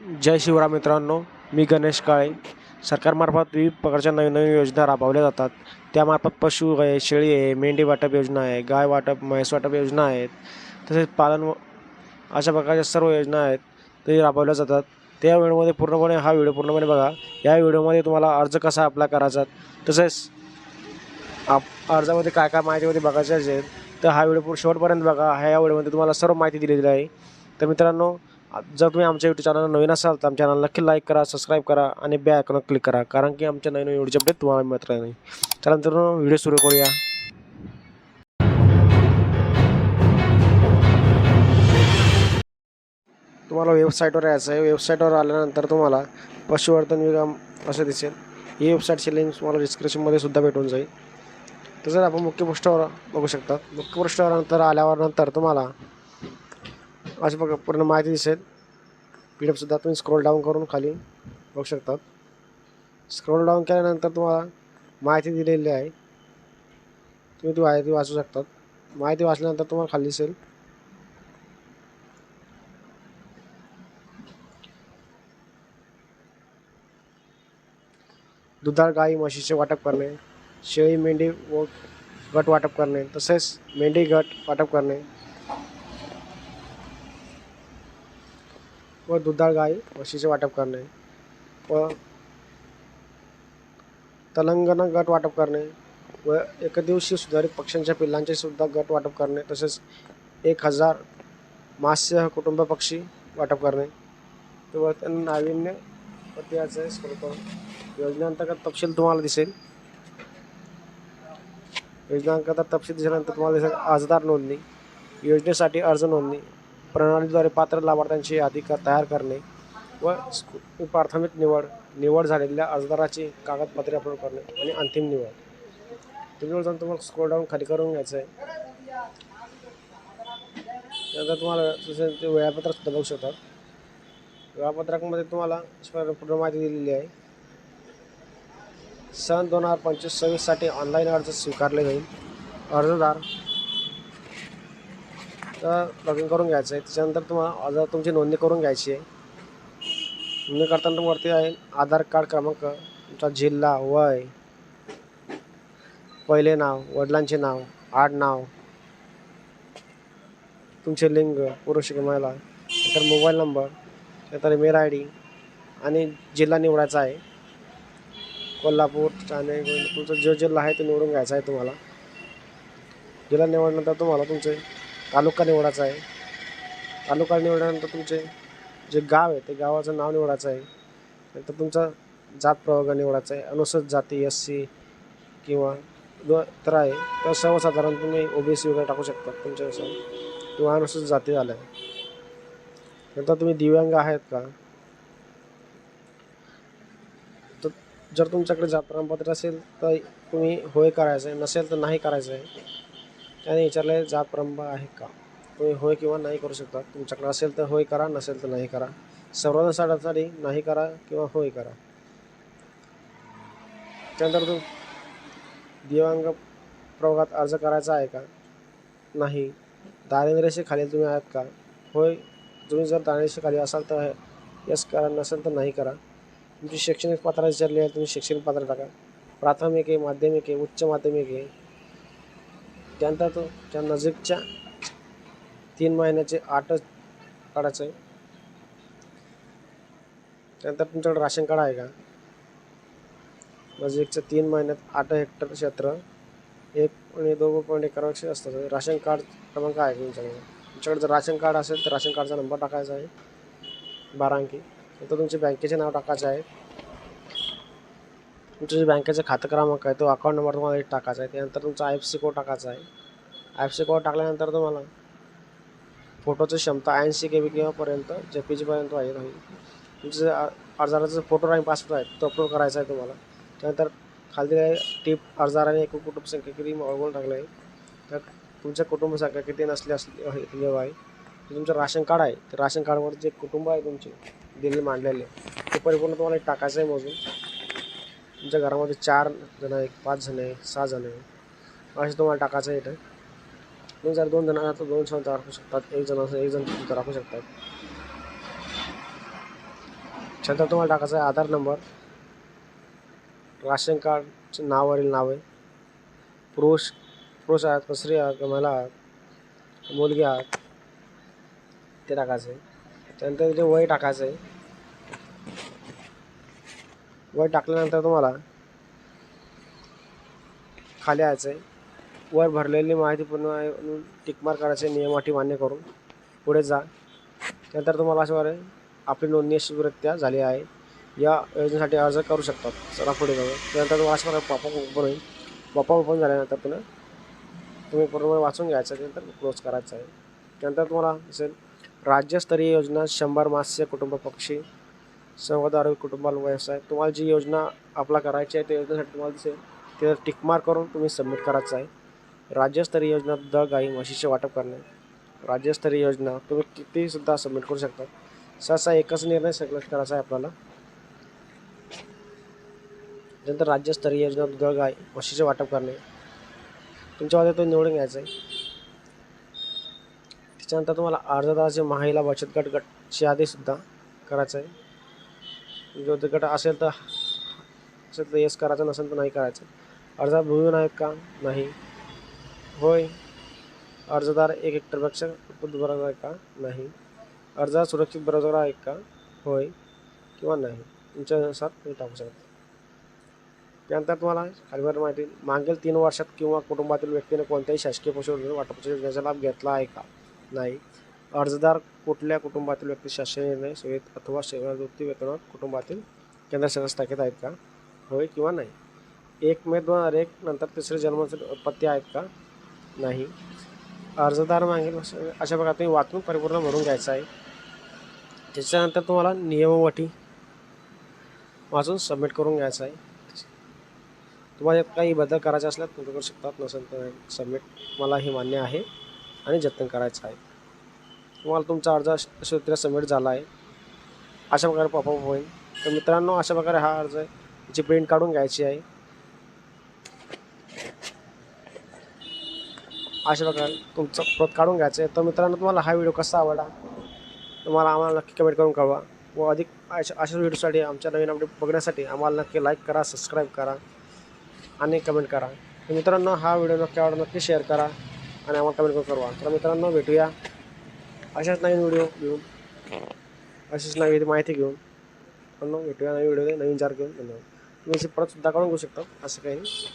जय शिवराम मित्रांनो मी गणेश काळे. सरकारमार्फत विविध प्रकारच्या नवीन नवीन योजना राबवल्या जातात. त्यामार्फत पशु आहे शेळी आहे मेंढी वाटप योजना आहे गाय वाटप म्हैस वाटप योजना आहेत तसेच पालन अशा प्रकारच्या सर्व योजना आहेत ते राबवल्या जातात. त्या व्हिडिओमध्ये पूर्णपणे हा व्हिडिओ पूर्णपणे बघा. या व्हिडिओमध्ये तुम्हाला अर्ज कसा अप्लाय करायचा तसेच आप अर्जामध्ये काय काय माहितीमध्ये बघायचे असेल तर हा व्हिडिओ पूर्ण शेवटपर्यंत बघा. ह्या व्हिडिओमध्ये तुम्हाला सर्व माहिती दिलेली आहे. तर मित्रांनो जर तुम्ही आमच्या यूट्यूब चॅनलला नवीन असाल तर आमच्या चॅनल नक्की लाईक करा सबस्क्राईब करा आणि बे आयकॉनवर क्लिक करा. कारण की आमच्या नवीन व्हिडिओचे अपडेट तुम्हाला मिळत नाही. त्यानंतर व्हिडिओ सुरू करूया. तुम्हाला वेबसाईटवर यायचं आहे. वेबसाईटवर आल्यानंतर तुम्हाला पशुवर्धन विभाग असं दिसेल. ही वेबसाईटची लिंक तुम्हाला डिस्क्रिप्शनमध्ये सुद्धा भेटून जाईल. तसंच आपण मुख्य पृष्ठावर बघू शकता. मुख्य पृष्ठावर नंतर आल्यावर नंतर तुम्हाला अशी बघा पूर्ण माहिती दिसेल. पी डी एफसुद्धा तुम्ही स्क्रोल डाऊन करून खाली बघू शकतात. स्क्रोल डाऊन केल्यानंतर तुम्हाला माहिती दिलेली आहे. तुम्ही ती माहिती वाचू शकतात. माहिती वाचल्यानंतर तुम्हाला खाली दिसेल. दुधाळ गाई म्हशीचे वाटप करणे शेळी मेंढी व गट वाटप करणे तसेच मेंढी गट वाटप करणे व दुधाळ गाय म्हशीचे वाटप करणे व तलंगणा गट वाटप करणे व एकदिवशी सुधारित पक्ष्यांच्या पिल्लांचे सुद्धा गट वाटप करणे तसेच एक हजार मास्य कुटुंब पक्षी वाटप करणे. किंवा त्यांना नाविन्य पत्याचे स्वरूप योजनेअंतर्गत तपशील तुम्हाला दिसेल. योजनेअंतर्गत तपशील दिसल्यानंतर तुम्हाला दिसेल अर्जदार नोंदणी. योजनेसाठी अर्ज नोंदणी. प्रणालीद्वारे पात्र लाभार्थ्यांची यादी तयार करणे व स्कू- प्राथमिक निवड निवड झालेल्या अर्जदाराची कागदपत्रे अपलोड करणे आणि अंतिम निवड. तुम्ही जाऊन तुम्हाला स्क्रोल डाऊन खाली करून घ्यायचं आहे त्यानंतर तुम्हाला तसे ते वेळापत्रक सुद्धा बघू शकतात वेळापत्रकामध्ये तुम्हाला पूर्ण माहिती दिलेली आहे. सन दोन हजार पंचवीस सव्वीससाठी ऑनलाईन अर्ज स्वीकारले जाईल. अर्जदार तर लॉग इन करून घ्यायचं आहे. त्याच्यानंतर तुम्हाला अर्ज तुमची नोंदणी करून घ्यायची आहे. नोंदणी करताना वरती आहे आधार कार्ड क्रमांक तुमचा जिल्हा वय पहिले नाव वडिलांचे नाव आडनाव तुमचे लिंग पुरुष की महिला नंतर मोबाईल नंबर नंतर ईमेल आय डी आणि जिल्हा निवडायचा आहे. कोल्हापूर ठाणे तुमचा जो जिल्हा आहे तो निवडून घ्यायचा आहे तुम्हाला. जिल्हा निवडल्यानंतर तुम्हाला तुमचे तालुका निवडायचा आहे. तालुका निवडल्यानंतर तुमचे जे गाव आहे ते गावाचं नाव निवडायचं आहे. नंतर तुमचा जात प्रवर्ग निवडायचा आहे. अनुसूचित जाती एस सी किंवा दो तर आहे. तर सर्वसाधारण तुम्ही ओ बी सी वगैरे टाकू शकता तुमच्यानुसार. किंवा अनुसूचित जाती झाल्या. नंतर तुम्ही दिव्यांग आहेत का? तर जर तुमच्याकडे जात प्रमाणपत्र असेल तर तुम्ही होय करायचं आहे. नसेल तर नाही करायचं आहे. त्याने विचारले जात प्रंभ आहे का? तुम्ही होय किंवा नाही करू शकता. तुमच्याकडे असेल तर होय करा नसेल तर नाही करा. सर्वांसाठी नाही करा किंवा होय करा. त्यानंतर तो दिव्यांग प्रभागात अर्ज करायचा आहे का? नाही. दारिद्र्यशी खाली तुम्ही आहात का? होय. तुम्ही जर दारिद्र्यशी खाली असाल तर यस करा नसेल तर नाही करा. तुमची शैक्षणिक पात्रता विचारली आहे तुम्ही शैक्षणिक पात्र टाका. प्राथमिक आहे माध्यमिक आहे उच्च माध्यमिक आहे. त्यानंतर तो त्या नजीकच्या तीन महिन्याचे आठच काढायचं आहे. त्यानंतर तुमच्याकडे राशन कार्ड आहे का? नजीकच्या तीन महिन्यात आठ हेक्टर क्षेत्र एक आणि दोन पॉईंट एकरपेक्षा असतात राशन कार्ड क्रमांक आहे तुमच्याकडे? तुमच्याकडे जर राशन कार्ड असेल तर राशन कार्डचा नंबर टाकायचा आहे. बारा अंकी. नंतर तुमचे बँकेचे नाव टाकायचं आहे. तुमचं जे बँकेचं खातं क्रमांक आहे तो अकाउंट नंबर तुम्हाला एक टाकायचा आहे. त्यानंतर तुमचा आय एफ सी कोड टाकायचा आहे. आय एफ सी कोड टाकल्यानंतर तुम्हाला फोटोची क्षमता ऐंशी के बी किंवापर्यंत जे पी जीपर्यंत आहे होईल तुमचे जे फोटो आणि पासपोर्ट आहे तो अपलोड करायचा आहे तुम्हाला. त्यानंतर खाली आहे टीप अर्जदाराने एकूण कुटुंब संख्या किती ओळखून टाकलं आहे. तर तुमच्या कुटुंब संख्या किती नसली असली आहे जेव्हा आहे. तुमचं राशन कार्ड आहे ते राशन कार्डवर जे कुटुंब आहे तुमचे दिल्ली मांडलेले ते परिपूर्ण तुम्हाला एक टाकायचं आहे मोजून. तुमच्या घरामध्ये चार जण आहे पाच जण आहे सहा जण आहे असे तुम्हाला टाकायचं आहे इथं. तुम्ही जर दोन जण आहात तर दोन जण राखू शकतात. एक जण असं एक जण तुमचं राखू शकतात. त्यानंतर तुम्हाला टाकायचं आहे आधार नंबर राशन कार्डचे नावावरील नाव आहे. पुरुष पुरुष आहात का स्त्री आहात का महिला आहात मुलगी आहात ते टाकायचं आहे. त्यानंतर तिथे वय टाकायचं आहे. वय टाकल्यानंतर तुम्हाला खाली यायचं आहे वर भरलेली माहिती पूर्ण आहे म्हणून टिकमार करायचे नियमाठी मान्य करून पुढे जा. त्यानंतर तुम्हाला असं वाटेल आपली नोंदणी यशस्वीरित्या झाली आहे. या योजनेसाठी अर्ज करू शकतात. चला पुढे जाऊ त्यानंतर तुम्हाला असं वाटेल पॉपअप ओपन होईल. पॉपअप ओपन झाल्यानंतर पुन्हा तुम्ही पूर्ण वाचून घ्यायचं त्यानंतर क्लोज करायचं आहे. त्यानंतर तुम्हाला असेल राज्यस्तरीय योजना शंभर मास्य कुटुंब पक्षी. सर्वधारक आरोग्य कुटुंबाला व्यवसाय तुम्हाला जी योजना आपला करायची आहे त्या योजनेसाठी तुम्हाला दिसेल तिथं टिकमार करून तुम्ही सबमिट करायचं आहे. राज्यस्तरीय योजना द गाई म्हशीचे वाटप करणे. राज्यस्तरीय योजना तुम्ही कितीसुद्धा सबमिट करू शकता. सहसा एकच निर्णय सिलेक्ट करायचा आहे आपल्याला. त्यानंतर राज्यस्तरीय योजना द गाय म्हशीचे वाटप करणे. तुमच्यामध्ये तो निवडून घ्यायचा आहे. त्याच्यानंतर तुम्हाला अर्जदाराचे महिला बचत गट गटची यादीसुद्धा करायचं आहे. जो गट असेल तर असेल तर येस करायचं नसेल तर नाही करायचं. अर्जात भूमिहीन आहेत का नाही? होय. अर्जदार एक हेक्टरपेक्षा बरोबर आहे का नाही? अर्जात सुरक्षित बरोबर आहे का? होय किंवा नाही? तुमच्यानुसार तुम्ही टाकू शकता. त्यानंतर तुम्हाला खालीवर माहिती मागील तीन वर्षात किंवा कुटुंबातील व्यक्तीने कोणत्याही शासकीय पशुवैद्यकीय वाटपाच्या योजनेचा लाभ घेतला आहे का? नाही. अर्जदार कुठल्या कुटुंबातील व्यक्ती शासन निर्णय सेवेत अथवा सेवानिवृत्ती वेतनावर कुटुंबातील केंद्र संस्थापित आहेत का? होय किंवा नाही? एक मे दोन हजार एक नंतर तिसरे जन्माचे पत्ते आहेत का? नाही. अर्जदार मागील अशा प्रकारे तुम्ही वाचून परिपूर्ण भरून घ्यायचं आहे. त्याच्यानंतर तुम्हाला नियमवटी वाचून सबमिट करून घ्यायचं आहे. तुम्हाला काही बदल करायचे असल्यास तुम्ही करू शकतात नसेल तर सबमिट मला हे मान्य आहे आणि जतन करायचं आहे. तुम्हाला तुमचा अर्ज अशा सबमिट झाला आहे. अशा प्रकारे पॉपअप होईल. तर मित्रांनो अशा प्रकारे हा अर्ज याची प्रिंट काढून घ्यायची आहे अशा प्रकारे तुमचं प्रत काढून घ्यायचं आहे. तर मित्रांनो तुम्हाला हा व्हिडिओ कसा आवडला तुम्हाला आम्हाला नक्की कमेंट करून कळवा. व अधिक अशा अशा व्हिडिओसाठी आमच्या नवीन अपडेट बघण्यासाठी आम्हाला नक्की लाईक करा सबस्क्राईब करा आणि कमेंट करा. तर मित्रांनो हा व्हिडिओ नक्की आवडला नक्की शेअर करा आणि आम्हाला कमेंट करून कळवा. तर मित्रांनो भेटूया. अशाच नवीन व्हिडिओ घेऊन. अशीच नवीन माहिती घेऊन. पण भेटूया नवीन व्हिडिओ नवीन चार घेऊन. धन्यवाद. तुम्ही असे परत सुद्धा काढून घेऊ शकता. असं काही नाही.